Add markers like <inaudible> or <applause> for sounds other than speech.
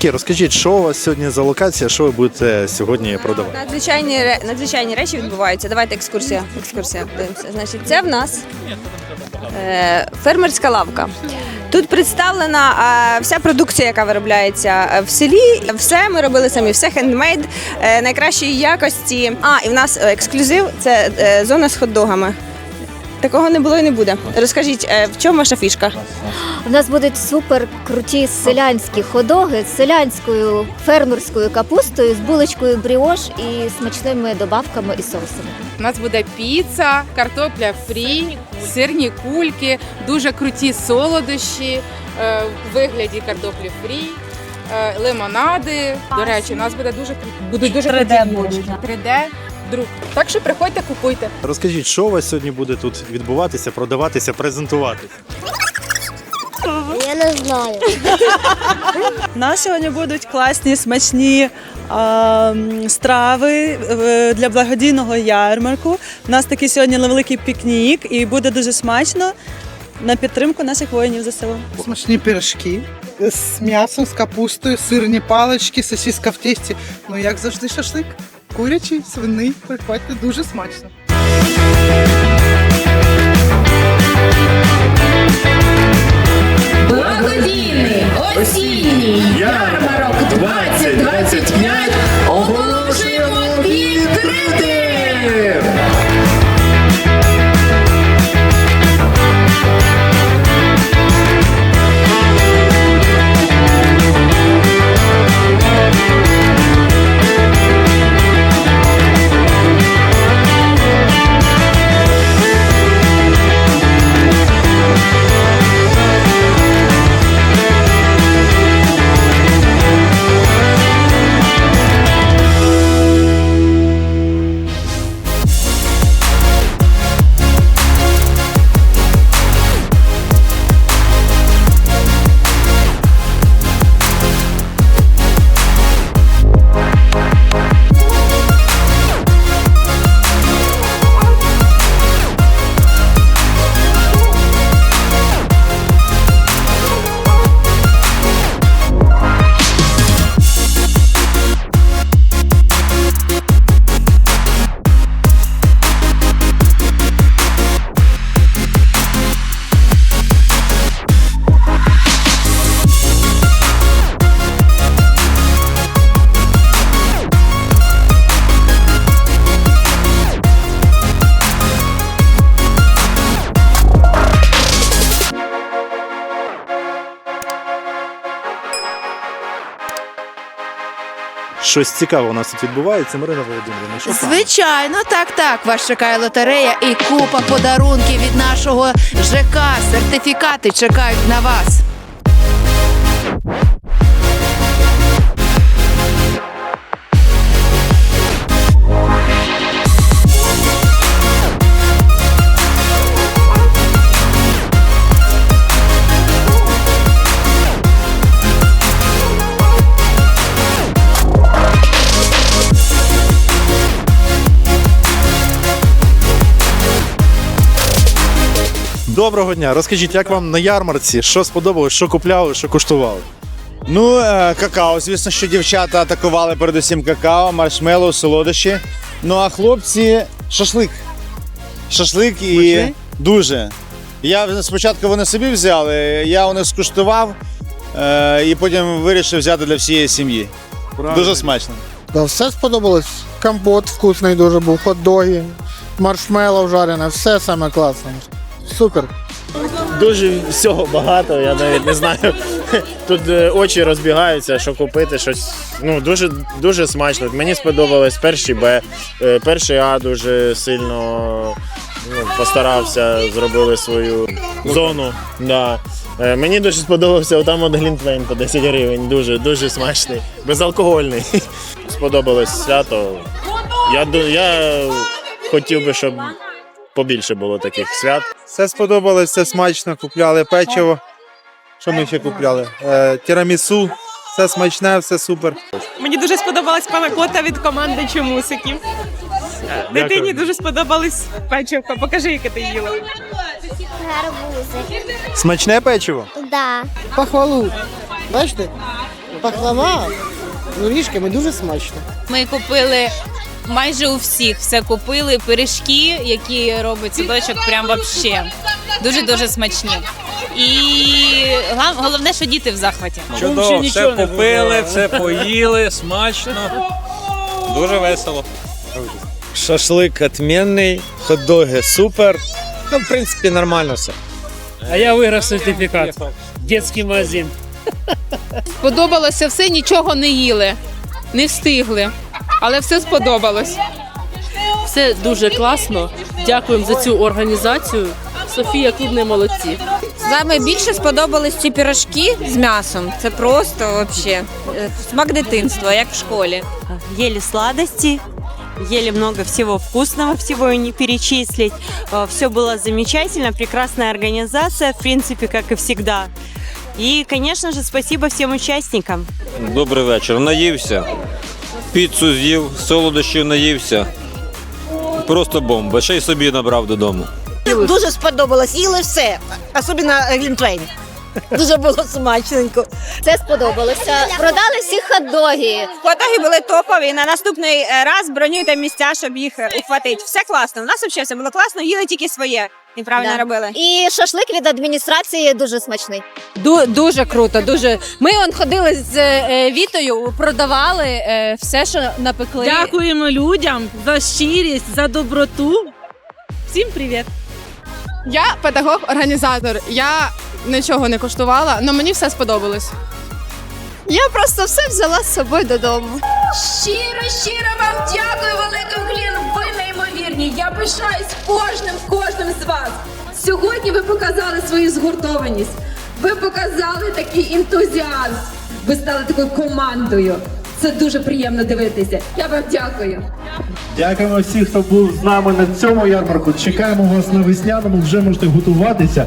Дівчатки, розкажіть, що у вас сьогодні за локація, що ви будете сьогодні продавати? Надзвичайні ре- надзвичайні речі відбуваються. Давайте екскурсія. Екскурсія подивимося. Значить, це в нас е, фермерська лавка. Тут представлена е, вся продукція, яка виробляється е, в селі. Все ми робили самі, все хендмейд е, найкращої якості. А, і в нас е, ексклюзив це е, зона з хот-догами. Такого не було і не буде. Розкажіть, е, в чому ваша фішка? У нас будуть супер круті селянські ходоги з селянською фермерською капустою, з булочкою бріош і смачними добавками і соусами. У нас буде піца, картопля фрі, сирні кульки, дуже круті солодощі е, в вигляді картоплі фрі, е, лимонади. До речі, у нас буде дуже кру- будуть дуже круті булочки. 3D друк. Так що приходьте, купуйте. Розкажіть, що у вас сьогодні буде тут відбуватися, продаватися, презентуватися? Я не знаю. У нас сьогодні будуть класні смачні а, страви е, для благодійного ярмарку. У нас такий сьогодні невеликий пікнік і буде дуже смачно на підтримку наших воїнів ЗСУ. Смачні пиріжки з м'ясом, з капустою, сирні палички, сосиска в тісті. Ну як завжди, шашлик. Курячий, свиний, приходьте, дуже смачно. Щось цікаве у нас тут відбувається, Марина Володимирівна. Що? Звичайно, так, так. Вас чекає лотерея і купа подарунків від нашого ЖК. Сертифікати чекають на вас. Доброго дня. Розкажіть, як вам на ярмарці, що сподобалось, що купляли, що куштували? Ну, е, какао, звісно, що дівчата атакували передусім какао, маршмеллоу, солодощі. Ну а хлопці шашлик. Шашлик і Смачний? дуже. Я спочатку вони собі взяли, я вони скуштував е, і потім вирішив взяти для всієї сім'ї. Дуже смачно. Да, все сподобалось. Компот вкусний дуже був, хот-доги, маршмеллоу жарене, все саме класне. Супер. Дуже всього багато, я навіть не знаю. Тут е, очі розбігаються, що купити, щось. Ну, дуже, дуже смачно. Мені сподобалось перший Б, е, перший А дуже сильно ну, постарався, зробили свою зону. Да. Е, Мені дуже сподобався там от Глінтвейн по 10 гривень. Дуже, дуже смачний, безалкогольний. <laughs> Сподобалось свято. Я, я хотів би, щоб побільше було таких свят. Все сподобалось, все смачно, купляли печиво. Що ми ще купляли? Е, тірамісу, все смачне, все супер. Мені дуже сподобалась панакота від команди чомусиків. Дитині дуже сподобалось печивко. Покажи, яке ти їла. Гарбузи. Смачне печиво? Да. Похвалу. Бачите? Пахлава горішками дуже смачно. Ми купили майже у всіх все купили. Пиріжки, які робить садочок, прям вообще дуже дуже смачні. І головне, що діти в захваті. Чудово, все купили, все поїли, смачно. Дуже весело. Шашлик отменний, хот-доги супер. Ну, в принципі, нормально все. А я виграв сертифікат. Детський магазин. Сподобалося все, нічого не їли, не встигли, але все сподобалось. Все дуже класно. Дякуємо за цю організацію. Софія Клубний молодці. Саме більше сподобались ці пірожки з м'ясом. Це просто вообще е, смак дитинства, як в школі. Ели сладости, ели много всего вкусного, всего и не перечислить. Все было замечательно, прекрасная организация, в принципе, как и всегда. И, конечно же, спасибо всем участникам. Добрий вечір. Наївся. Піцу з'їв, солодощів наївся. Просто бомба. Ще й собі набрав додому. Дуже сподобалось, їли все, особливо глінтвейн. Дуже було смачненько. Це сподобалося. Продали всі хот-доги. Фотоги були топові. На наступний е, раз бронюйте місця, щоб їх е, ухватити. Все класно. У нас взагалі все було класно, їли тільки своє. І правильно Да. робили. І шашлик від адміністрації дуже смачний. дуже круто, дуже. Ми он ходили з е, Вітою, продавали е, все, що напекли. Дякуємо людям за щирість, за доброту. Всім привіт! Я педагог-організатор. Я нічого не коштувала, але мені все сподобалось. Я просто все взяла з собою додому. Щиро, щиро вам дякую. Ви неймовірні. Я пишаюсь кожним, кожним з вас. Сьогодні ви показали свою згуртованість. Ви показали такий ентузіазм. Ви стали такою командою. Це дуже приємно дивитися. Я вам дякую. Дякуємо всім, хто був з нами на цьому ярмарку. Чекаємо вас на весняному, вже можете готуватися.